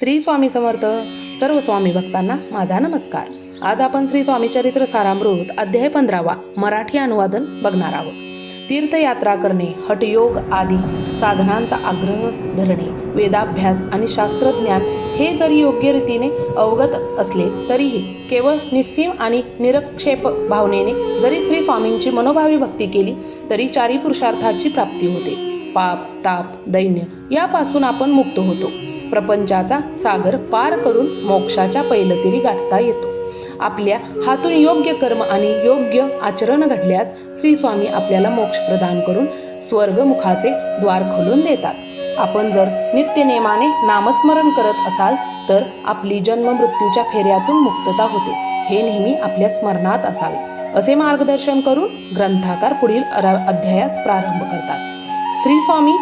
श्री स्वामी समर्थ सर्व स्वामी भक्तांना माझा नमस्कार. आज आपण श्री स्वामी चरित्र सारामृत अध्याय पंधरावा मराठी अनुवादन बघणार आहोत. तीर्थयात्रा करणे हठयोग आदी साधनांचा आग्रह धरणे वेदाभ्यास आणि शास्त्रज्ञान हे जरी योग्य रीतीने अवगत असले तरीही केवळ निस्सीम आणि निरक्षेप भावनेने जरी श्री स्वामींची मनोभावी भक्ती केली तरी चारी पुरुषार्थाची प्राप्ती होते. पाप ताप दैन्य यापासून आपण मुक्त होतो. प्रपंचाचा सागर पार करून मोक्षाच्या पैलतीरी गाठता येतो. आपल्या हातून योग्य कर्म आणि योग्य आचरण घडल्यास श्री स्वामी आपल्याला मोक्ष प्रदान करून स्वर्गमुखाचे द्वार खोलून देतात. आपण जर नित्यनेमाने नामस्मरण करत असाल तर आपली जन्म मृत्यूच्या फेऱ्यातून मुक्तता होते. हे नेहमी आपल्या स्मरणात असावे. असे मार्गदर्शन करून ग्रंथाकार पुढील अरा- अध्यायास प्रारंभ करतात. श्री स्वामी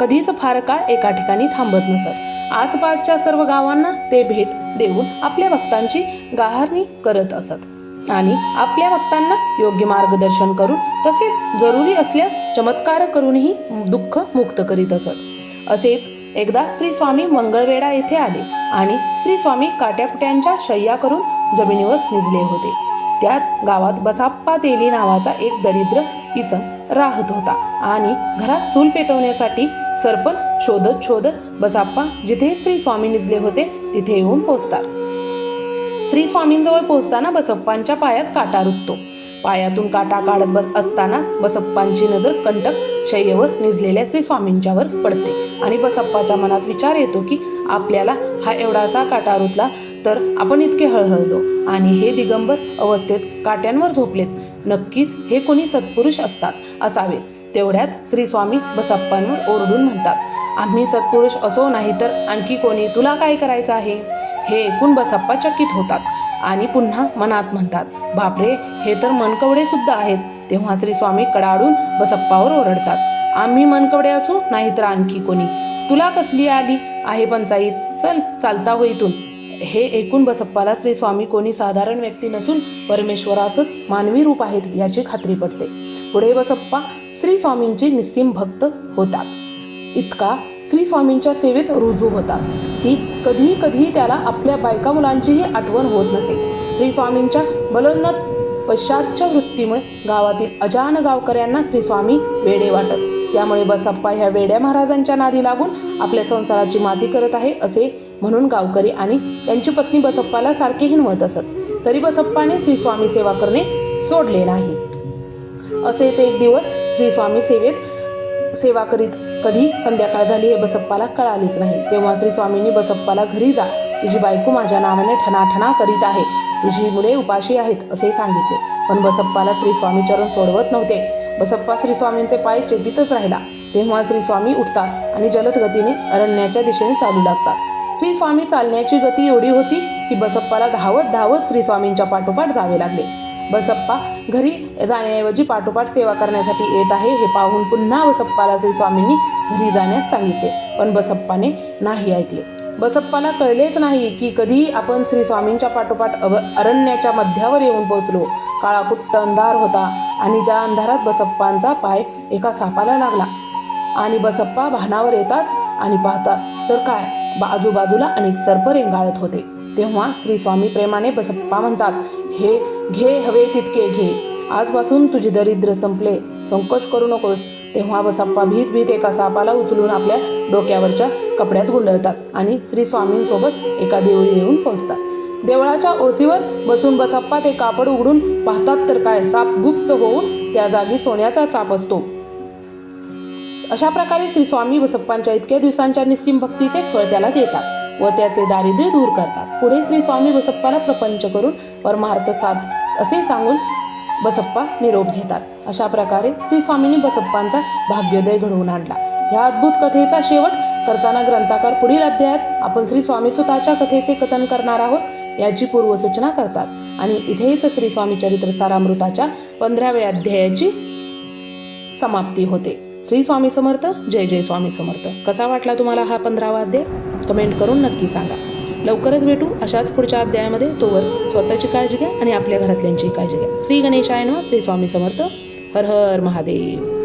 कधीच फार काळ एका ठिकाणी थांबत नसत. आसपासच्या सर्व गावांना ते भेट देऊन आपल्या भक्तांची गाहारणी करत असत. आणि आपल्या भक्तांना योग्य मार्गदर्शन करून तसेच जरुरी असल्यास चमत्कार करूनही दुःख मुक्त करीत असत. असेच एकदा श्री स्वामी मंगळवेढा येथे आले आणि श्री स्वामी काट्याकुट्यांच्या शय्या करून जमिनीवर निजले होते. त्याच गावात बसाप्पा तेली नावाचा एक दरिद्र इसम राहत होता आणि घरात चूल पेटवण्यासाठी सरपण शोधत शोधत बसाप्पा जिथे श्री स्वामी निजले होते तिथे येऊन पोचतात. श्री स्वामींजवळ पोहोचताना बसप्पांच्या पायात काटा रुततो. पायातून काटा काढत बस असतानाच बसप्पांची नजर कंटक शय्येवर निजलेल्या श्री स्वामींच्यावर पडते आणि बसप्पाच्या मनात विचार येतो की आपल्याला हा एवढासा काटा रुतला तर आपण इतके हळहळलो आणि हे दिगंबर अवस्थेत काट्यांवर झोपलेत. नक्कीच हे कोणी सत्पुरुष असतात असावेत. तेवढ्यात श्री स्वामी बसप्पांवर ओरडून म्हणतात आम्ही सत्पुरुष असो नाही तर आणखी कोणी तुला काय करायचं आहे? हे ऐकून बसप्पा चकित होतात आणि पुन्हा मनात म्हणतात बापरे हे तर मनकवडे सुद्धा आहेत. तेव्हा श्री स्वामी कडाडून बसप्पावर ओरडतात आम्ही मनकवडे असू नाही तर आणखी कोणी? तुला कसली आली आहे पंचायत चल चालता हो इथून. हे ऐकून बसप्पाला श्री स्वामी कोणी साधारण व्यक्ती नसून परमेश्वराचंच मानवी रूप आहेत याची खात्री पडते. पुढे बसप्पा श्री स्वामींचे निस्सीम भक्त होतात. इतका श्री स्वामींच्या सेवेत रुजू होता की कधी कधी त्याला आपल्या बायका मुलांचीही आठवण होत नसे. श्री स्वामींच्या बलोन्नत पश्चातच्या वृत्तीमुळे गावातील अजान गावकऱ्यांना श्री स्वामी वेडे वाटत. त्यामुळे बसप्पा ह्या वेड्या महाराजांच्या नादी लागून आपल्या संसाराची माती करत आहे असे म्हणून गावकरी आणि त्यांची पत्नी बसप्पाला सारखे हिणवत असत. तरी बसप्पाने श्री स्वामी सेवा करणे सोडले नाही. असेच एक दिवस श्री स्वामी सेवेत सेवा करीत कधी संध्याकाळ झाली हे बसप्पाला कळालीच नाही. तेव्हा श्री स्वामींनी बसप्पाला घरी जा. तुझी बायको माझ्या नावाने ठणाठणा करीत आहे. तुझी मुले उपाशी आहेत असे सांगितले. पण बसप्पाला श्री स्वामी चरण सोडवत नव्हते. बसप्पा श्री स्वामींचे पाय चेपीतच राहिला. तेव्हा श्री स्वामी उठतात आणि जलद गतीने अरण्याच्या दिशेने चालू लागतात. श्री स्वामी चालण्याची गती एवढी होती की बसप्पाला धावत धावत श्री स्वामींच्या पाठोपाठ जावे लागले. बसप्पा घरी जाण्याऐवजी पाठोपाठ सेवा करण्यासाठी येत आहे हे पाहून पुन्हा बसप्पाला श्री स्वामींनी घरी जाण्यास सांगितले. पण बसप्पाने नाही ऐकले. बसप्पाला कळलेच नाही की कधी आपण श्री स्वामींच्या पाठोपाठ अभ अरण्याच्या मध्यावर येऊन पोहोचलो. काळाकुट्ट अंधार होता आणि त्या अंधारात बसप्पांचा पाय एका सापाला लागला. आणि बसप्पा भानावर येताच आणि पाहतात तर काय? बा- आजूबाजूला अनेक सर्प रेंगाळत होते. तेव्हा श्री स्वामी प्रेमाने बसप्पा म्हणतात हे घे हवे तितके घे. आजपासून तुझे दरिद्र संपले. संकोच करू नकोस. तेव्हा बसप्पा भीत भीत एका सापाला उचलून आपल्या डोक्यावरच्या कपड्यात गुंडळतात आणि श्री स्वामींसोबत एका देवळी येऊन पोहोचतात. देवळाच्या ओसीवर बसून बसप्पा ते कापड उघडून पाहतात तर काय साप गुप्त होऊन त्या जागी सोन्याचा साप असतो. अशा प्रकारे श्री स्वामी बसप्पांच्या इतक्या दिवसांच्या निस्सिम भक्तीचे फळ त्याला देतात. व त्याचे दारिद्र्य दूर करतात. पुढे श्री स्वामी बसप्पाला प्रपंच करून परमार्थ साध असे सांगून बसप्पा निरोप घेतात. अशा प्रकारे श्री स्वामींनी बसप्पांचा भाग्योदय घडवून आणला. ह्या अद्भुत कथेचा शेवट करताना ग्रंथाकार पुढील अध्यायात आपण श्री स्वामी सुताच्या कथेचे कथन करणार आहोत याची पूर्वसूचना करतात. आणि इथेच श्री स्वामी चरित्र सारामृताच्या पंधराव्या अध्यायाची समाप्ती होते. श्री स्वामी समर्थ जय जय स्वामी समर्थ. कसा वाटला तुम्हाला हा पंधरावा अध्याय? कमेंट करून नक्की सांगा. लवकरच भेटू अशाच पुढच्या अध्यायामध्ये. तोवर स्वतःची काळजी घ्या आणि आपल्या घरातल्यांची काळजी घ्या. श्री गणेशायन श्री स्वामी समर्थ. हर हर महादेव.